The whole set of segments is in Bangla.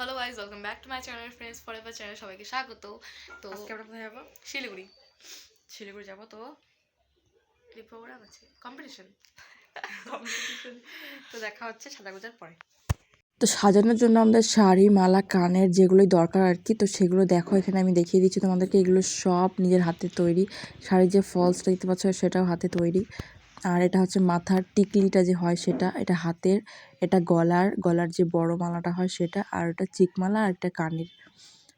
Hello guys welcome back to my channel friends for ever channel সবাইকে স্বাগত। তো আজকে আমরা কোথায় যাব? শিলিগুড়ি। শিলিগুড়ি যাব তো? প্রোগ্রাম আছে। কম্পিটিশন তো দেখা হচ্ছে সাদাগোজার পরে। তো সাজানোর জন্য আমাদের শাড়ি মালা কানের যেগুলোই দরকার আর কি তো সেগুলো দেখো এখানে আমি দেখিয়ে দিচ্ছি তোমাদেরকে। এগুলো সব নিজের হাতে তৈরি। শাড়ির যে ফলসটা দেখতে পাচ্ছ সেটাও হাতে তৈরি। আর এটা হচ্ছে মাথার টিকলিটা যে হয় সেটা, এটা হাতের, এটা গলার গলার যে বড় মালাটা হয় সেটা, আর এটা চিকমালা আর একটা কানের।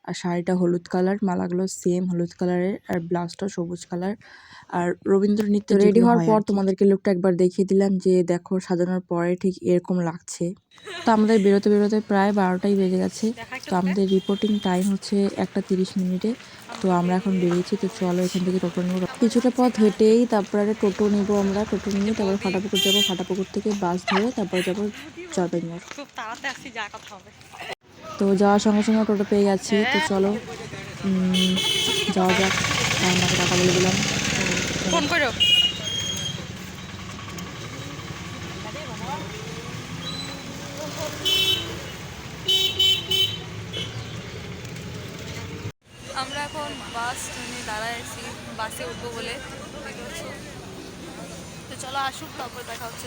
আর শাড়িটা হলুদ কালার মালাগুলো সেম হলুদ কালারের আর ব্লাউজটা সবুজ কালার। আর রবীন্দ্র নৃত্য রেডি হওয়ার পর তোমাদেরকে লুকটা একবার দেখিয়ে দিলাম যে দেখো সাজানোর পরে ঠিক এরকম লাগছে। তো আমাদের বেরোতে বেরোতে প্রায় বারোটাই বেজে গেছে। তো আমাদের রিপোর্টিং টাইম হচ্ছে একটা তিরিশ মিনিটে। তো আমরা এখন বেরিয়েছি তো চলো এখান থেকে টোটো নেব। কিছুটা পথ হেঁটেই তারপরে টোটো নেব আমরা টোটো নিয়ে তারপর ফাটাপুকুর যাব। ফাটাপুকুর থেকে বাস ধরে তারপর যাব জলপাইগুড়ি খুব তাড়াতাড়ি আসছি যা কথা হবে। তো যাওয়ার সঙ্গে সঙ্গে টোটো পেয়ে যাচ্ছি তো চলো। যাওয়া যাক আমাকে টাকা বলে দিলাম। ফোন করো। আমরা এখন বাস ট্রেনে দাঁড়ায় আছি বাসে উঠবো বলে তো চলো আসুক তারপর দেখা হচ্ছে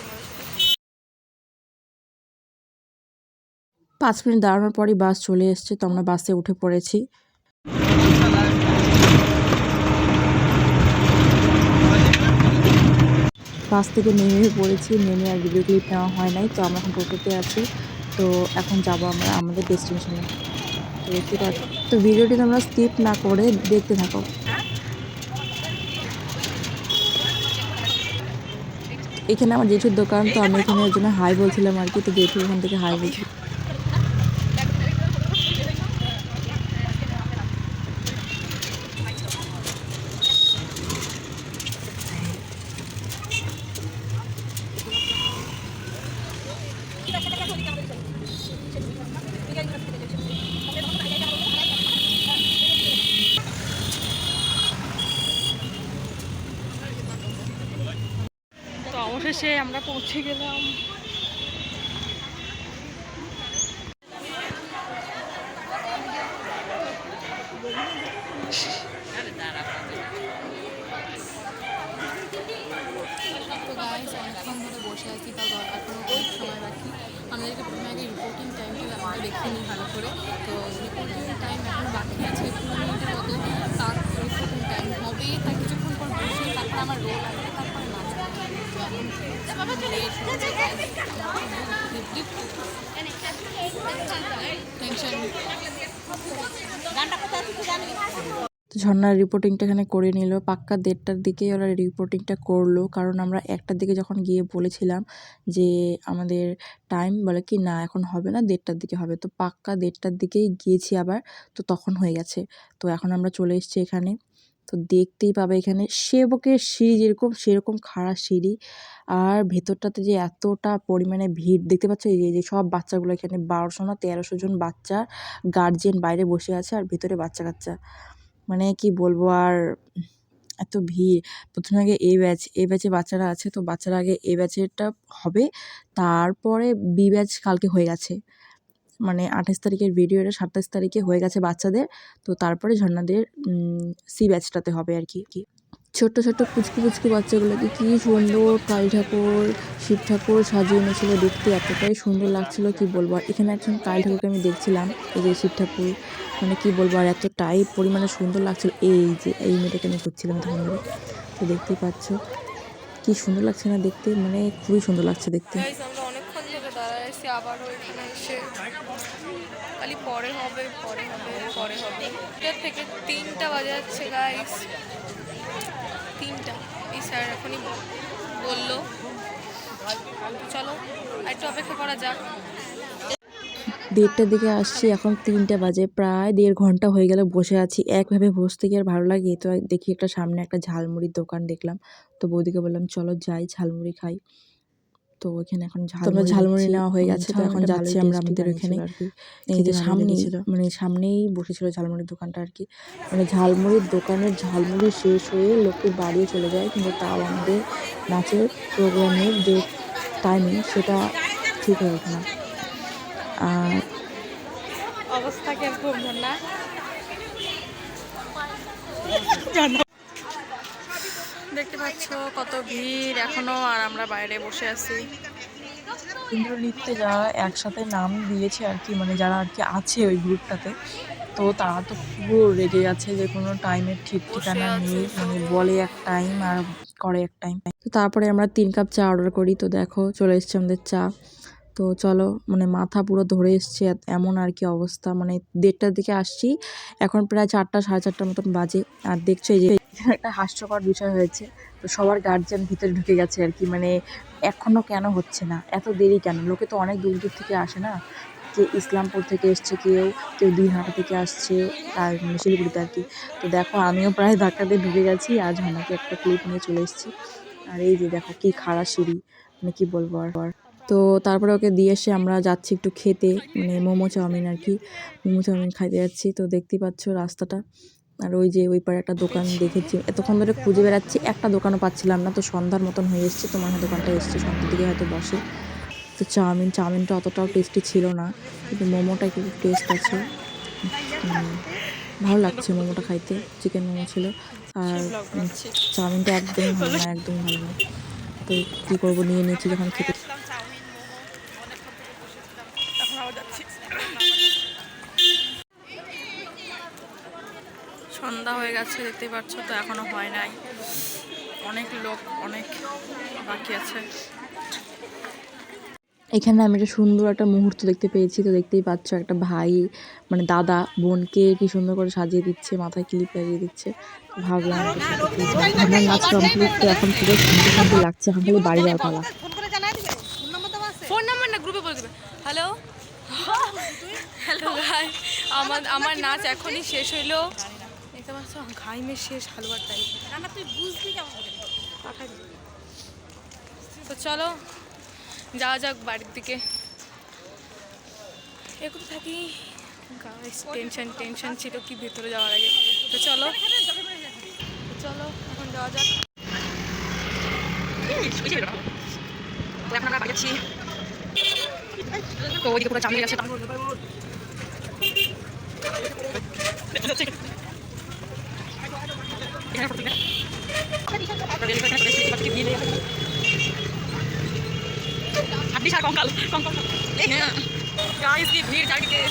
পাঁচ মিনিট দাঁড়ানোর পরই বাস চলে এসছে, তো আমরা বাসে উঠে পড়েছি। বাস থেকে নেমে পড়েছি, নেমে আর ভিডিও ক্লিপ নেওয়া হয় নাই, তো আমরা এখন টোটোতে আছি। তো এখন যাব আমরা আমাদের ডেস্টিনেশনে তো দেখতে পাচ্ছ তো ভিডিওটি তোমরা স্কিপ না করে দেখতে থাকো। এখানে আমার জেঠুর দোকান, তো আমি এখানে ওর জন্য হাই বলছিলাম আর কি, তো জেঠু ওখান থেকে হাই বলছিল। অবশেষে আমরা পৌঁছে গেলাম। বসে আছি, তাও দর- এখনও অনেক সময় আমাদেরকে রিপোর্টিং ভালো করে। তো রিপোর্টিং টাইম এখন বাকি আছে মতো কিছুক্ষণ আমার রোল আসবে তারপরে নাচ হবে। তো এখন late হচ্ছে guys। ডিপ ডিপ টেনশন তো ঝর্ণার রিপোর্টিংটা এখানে করে নিল। পাক্কা দেড়টার দিকেই ওরা রিপোর্টিংটা করল। কারণ আমরা একটার দিকে যখন গিয়ে বলেছিলাম যে আমাদের টাইম বলে কি, না, এখন হবে না, দেড়টার দিকে হবে। তো পাক্কা দেড়টার দিকেই গিয়েছি আবার। তো তখন হয়ে গেছে। তো এখন আমরা চলে এসেছি এখানে। তো দেখতেই পাবে এখানে সেবকের সিঁড়ি যেরকম, সেরকম খাড়া সিঁড়ি। আর ভেতরটাতে যে এতটা পরিমাণে ভিড়, দেখতে পাচ্ছ এই যে- সব বাচ্চাগুলো এখানে বারোশো না তেরোশো জন বাচ্চা গার্জেন বাইরে বসে আছে আর ভেতরে বাচ্চা কাচ্চা। মানে কি বলব আর এত ভিড়। প্রথমে আগে এ ব্যাচ, এ ব্যাচে বাচ্চারা আছে, তো বাচ্চারা আগে এ ব্যাচেরটা হবে। তারপরে বি ব্যাচ কালকে হয়ে গেছে। মানে আঠাশ তারিখের ভিডিও এটা সাতাশ তারিখে হয়ে গেছে বাচ্চাদের। তো তারপরে ঝর্ণাদের সি ব্যাচটাতে হবে আর কি। কি ছোট্ট ছোট্ট পুচকু পুচকু বাচ্চাগুলোকে কি সুন্দর কালী ঠাকুর, শিব ঠাকুর সাজিয়ে এনেছিল দেখতে, এতটাই সুন্দর লাগছিল, কি বলব? আর এখানে একজন কালী ঠাকুরকে আমি দেখছিলাম, এই যে শিব ঠাকুর মানে কি বলব? আর এতটাই পরিমাণে সুন্দর লাগছিল, এই যে, এই মেয়েটাকে আমি করছিলাম তখন তো দেখতেই পাচ্ছ, কি সুন্দর লাগছে না দেখতে মানে খুবই সুন্দর লাগছে দেখতে। আছি আবারও এখানে এসে খালি পরে হবে পরে হবে পরে হবে। এটার থেকে তিনটা বাজে যাচ্ছে গাইস তিনটা। এই স্যার এখনই বলল। চলো একটু অপেক্ষা করা যাক। দেড়টার দিকে আসছি, এখন তিনটা বাজে, প্রায় দেড় ঘণ্টা হয়ে গেলে বসে আছি। একভাবে বসতে গিয়ে আর ভালো লাগে? তো দেখি একটা সামনে একটা ঝালমুড়ির দোকান দেখলাম। তো বৌদিকে বললাম, চলো যাই, ঝালমুড়ি খাই। তো ওখানে এখন ঝালমুড়ি ঝালমুড়ি নেওয়া হয়ে গেছে তো এখন যাচ্ছি আমরা আমাদের ওখানে এই যে সামনেই মানে সামনেই বসেছিল ঝালমুড়ির দোকানটা আর কি মানে ঝালমুড়ির দোকানের ঝালমুড়ি শেষ হয়ে লোকটি বাড়িয়ে চলে যায় কিন্তু তাও আমাদের নাচের প্রোগ্রামের যে টাইমিং সেটা ঠিক হয়ে ওঠে না। আর অবস্থা কীরকম না? দেখতে পাচ্ছ কত ভিড় এখনও আর আমরা বাইরে বসে আছি। ইন্দ্রনৃত্যে যারা একসাথে নাম দিয়েছে আর কি মানে যারা আর কি আছে ওই গ্রুপটাতে তো তারা তো পুরো রেগে গেছে যে কোনো টাইমের ঠিক ঠিকানা নেই মানে বলে এক টাইম আর করে এক টাইম তো তারপরে আমরা তিন কাপ চা অর্ডার করি তো দেখো চলে এসছে আমাদের চা। তো চলো মানে মাথা পুরো ধরে এসছে এমন আর কি অবস্থা মানে দেড়টার দিকে আসছি এখন প্রায় চারটা সাড়ে চারটার মতন বাজে। আর দেখছ এই যে এখানে একটা হাস্যকর বিষয় হয়েছে। তো সবার গার্জেন ভিতরে ঢুকে গেছে আর কি মানে এখনও কেন হচ্ছে না? এত দেরি কেন? লোকে তো অনেক দূর দূর থেকে আসে না? কে ইসলামপুর থেকে এসছে কেউ কেউ দিনহাটা থেকে আসছে, আর মানে শিলিগুড়িতে আর কি। তো দেখো, আমিও প্রায় ধাক্কা দিয়ে ঢুকে গেছি, আজ ঝর্ণাকে একটা ক্লিপ নিয়ে চলে এসেছি। আর এই যে দেখো, কি খাড়া সিঁড়ি মানে কি বলব আর। তো তারপরে ওকে দিয়ে এসে আমরা যাচ্ছি একটু খেতে মানে মোমো চাউমিন আর কি। মোমো চাউমিন খাইতে যাচ্ছি, তো দেখতেই পাচ্ছ রাস্তাটা। আর ওই যে ওই পারে একটা দোকান দেখেছি। এতক্ষণ ধরে খুঁজে বেড়াচ্ছি একটা দোকানও পাচ্ছিলাম না। তো সন্ধ্যার মতন হয়ে এসছে তোমার হয় দোকানটা এসছে সন্ধ্যার দিকে হয়তো বসে। তো চাউমিন চাউমিনটা অতটাও টেস্টি ছিল না কিন্তু মোমোটা একটু টেস্ট আছে। ভালো লাগছে মোমোটা খাইতে চিকেন মোমো ছিল। আর চাউমিনটা একদম ভালো না একদম ভালো না। তো কী করব নিয়ে নিয়েছি যখন খেতে এখন আবার যাচ্ছি সন্ধ্যা হয়ে গেছে দেখতেই পাচ্ছ তো এখনও হয় নাই। অনেক লোক অনেক বাকি আছে। এখানে আমি একটা সুন্দর একটা মুহূর্ত দেখতে পেয়েছি তো দেখতেই পাচ্ছ একটা ভাই মানে দাদা বোনকে কি সুন্দর করে সাজিয়ে দিচ্ছে মাথায় ক্লিপ লাগিয়ে দিচ্ছে। ভাবলাম আমার নাচ কমপ্লিট তো এখন পুরো সুন্দর সুন্দর লাগছে এখন খালি বাড়ি যাওয়ার পালা ফোন নাম্বার না গ্রুপে বলে দেবে। হ্যালো হ্যালো ভাই আমার আমার নাচ এখনই শেষ হইল। দেখতে পাচ্ছ ঘাইমে শেষ হালুয়ার টাইম রান্না তুই বুঝবি কেমন পাঠাই তো চলো যাওয়া যাক বাড়ির দিকে একটু থাকি টেনশন টেনশন ছিল কি ভেতরে যাওয়ার আগে তো চলো চলো এখন যাওয়া যাক এখন আমরা বাড়ি তো ওইদিকে পুরো চামিয়ে গেছে কঙ্কাল কঙ্কাল গাইস কি ভিড় চারিদিকে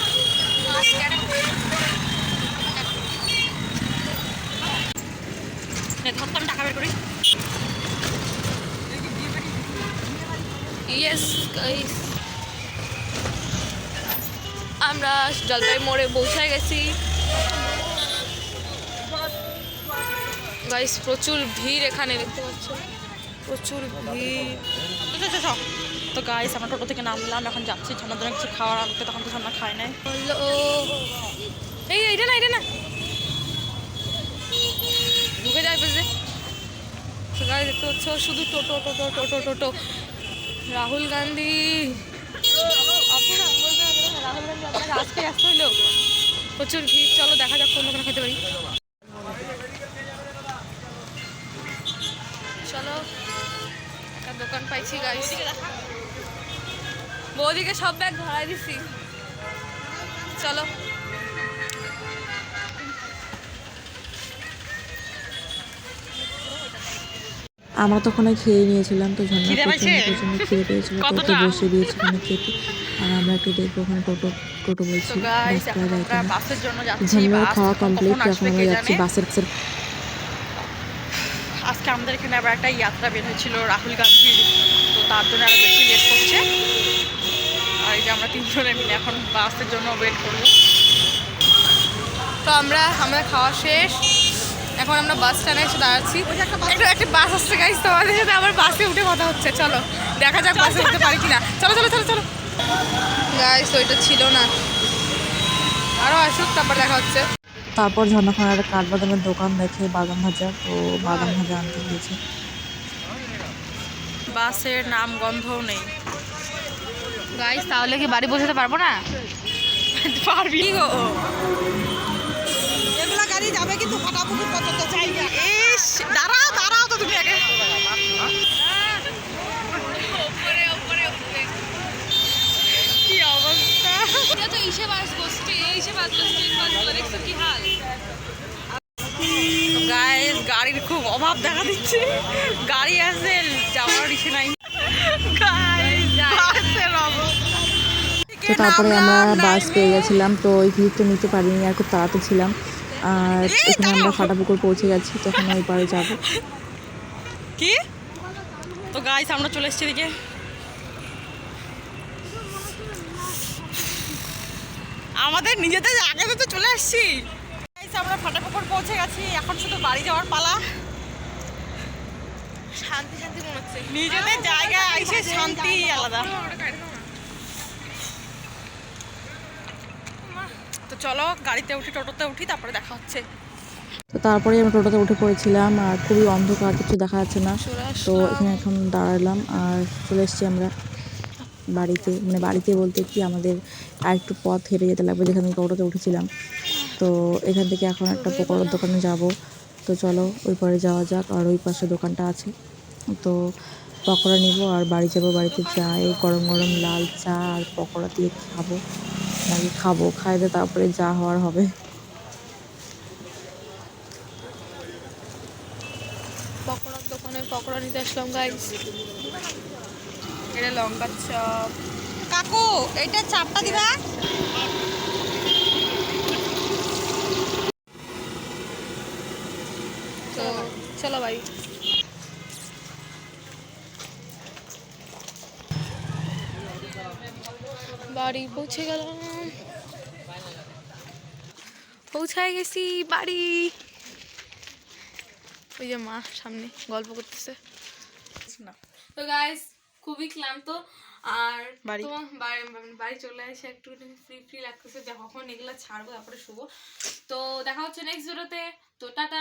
ধরতাম টাকা বের করি। ইয়েস গাইস আমরা জলপাই মোড়ে পৌঁছায় গেছি। গাইস প্রচুর ভিড় এখানে দেখতে পাচ্ছ? প্রচুর ভিড়। তো গাইস আমরা টোটো থেকে নামলাম, এখন যাচ্ছি ঝর্ণার জন্য কিছু খাওয়ার আনতে তখন তো ঝর্ণা খায় নাই। এই এইটা না, এটা না। ঢুকে যায় বুঝলে গাইস দেখতে পাচ্ছ, শুধু টোটো টোটো টোটো টোটো। রাহুল গান্ধী। রাহুল গান্ধী আসতে হইল। প্রচুর ভিড়, চলো দেখা যাক কোন খেতে পারি। চলো, একটা দোকান পাইছি গাইস বৌদিকে সব ব্যাগ ধরাই দিছি। চলো। আমরা তো ওখানে খেয়ে নিয়েছিলাম তো ঝর্ণা প্রচণ্ড খেয়ে পেয়েছিল তো বসে দিয়েছি ওখানে খেতে। আর আমরা একটু দেখব ওখানে টোটো টোটো বলছি। বাস পাওয়া যায় খাওয়া কমপ্লিট এখন আসবে আমরা যাচ্ছি বাসের আজকে আমাদের এখানে আবার একটা যাত্রা বের হয়েছিল রাহুল গান্ধীর তো তার জন্য আরও বেশি লেট করছে এই যে আমরা তিনজনে মিলে এখন বাসের জন্য ওয়েট করব। তো আমরা আমরা খাওয়া শেষ। এখন আমরা বাস স্ট্যান্ডে এসে দাঁড়াচ্ছি। একটা একটা বাস আসছে গাইস তোমাদের সাথে আবার বাসে উঠে কথা হচ্ছে। চলো দেখা যাক বাসে উঠতে পারি কিনা। চলো চলো চলো চলো। গাইস ওইটা ছিল না। আরও আসুক তারপর দেখা হচ্ছে। তারপর ঝর্ণাখান একটা কাঠবাদামের দোকান দেখে বাদাম ভাজা তো বাদাম ভাজা আনতে দিয়েছে বাসের নাম গন্ধও নেই। গাইস তাহলে কি বাড়ি পৌঁছাতে পারব না? পারবি। গো? এগুলা গাড়ি যাবে কিন্তু ফাটাফুটি পর্যন্ত চাই না ইস দাঁড়াও দাঁড়াও তো তুমি আগে কি অবস্থা তেইশে বাস বসছে তেইশে বাস বসছে বাসগুলো দেখছ কি হাল গাইস গাড়ির খুব অভাব দেখা দিচ্ছে গাড়ি আছে যাওয়ার ইচ্ছে নাই গাইস বাসের অবস্থা তো তারপরে আমরা বাস পেয়ে গেছিলাম তো ওই ভিড় তো নিতে পারিনি আর খুব তাড়াতে ছিলাম। আর এখানে আমরা ফাটাপুকুর পৌঁছে গেছি তখন ওই পারে যাব। কি? তো গাইস আমরা চলে এসেছি এদিকে। আমাদের নিজেদের আগে তো চলে আসছি গাইস আমরা ফাটাপুকুর পৌঁছে গেছি এখন শুধু বাড়ি যাওয়ার পালা। শান্তি শান্তি মনে হচ্ছে। নিজেদের জায়গায় আইসে শান্তি আলাদা। তো চলো গাড়িতে উঠি টোটোতে উঠি তারপরে দেখা হচ্ছে। তো তারপরে আমি টোটোতে উঠে পড়েছিলাম আর খুবই অন্ধকার কিছু দেখা যাচ্ছে না। তো এখানে এখন দাঁড়ালাম আর চলে এসেছি আমরা বাড়িতে। মানে বাড়িতে বলতে কি আমাদের আর একটু পথ হেঁটে যেতে লাগবে যেখানে টোটোতে উঠেছিলাম। তো এখান থেকে এখন একটা পকোড়ার দোকানে যাব। তো চলো ওই পরে যাওয়া যাক আর ওই পাশে দোকানটা আছে। তো পকোড়া নিব আর বাড়ি যাব বাড়িতে। যাই গরম গরম লাল চা আর পকোড়া দিয়ে খাব। নাকি খাব খাইলে তারপরে যা হওয়ার হবে। পকোড়ার দোকানে পকোড়া এটা কাকু দিবা? তো, চলো ভাই। বাড়ি পৌঁছে গেলাম। পৌঁছায় গেছি বাড়ি। ওই যে মা সামনে গল্প করতেছে। তো গাইস খুবই ক্লান্ত। আর বাড়ি। তোমার বাড়ি চলে এসে একটু ফ্রি ফ্রি লাগতেছে যে কখন এগুলো ছাড়বো তারপরে শুবো। তো দেখা হচ্ছে নেক্সট ভিডিওতে তো। টাটা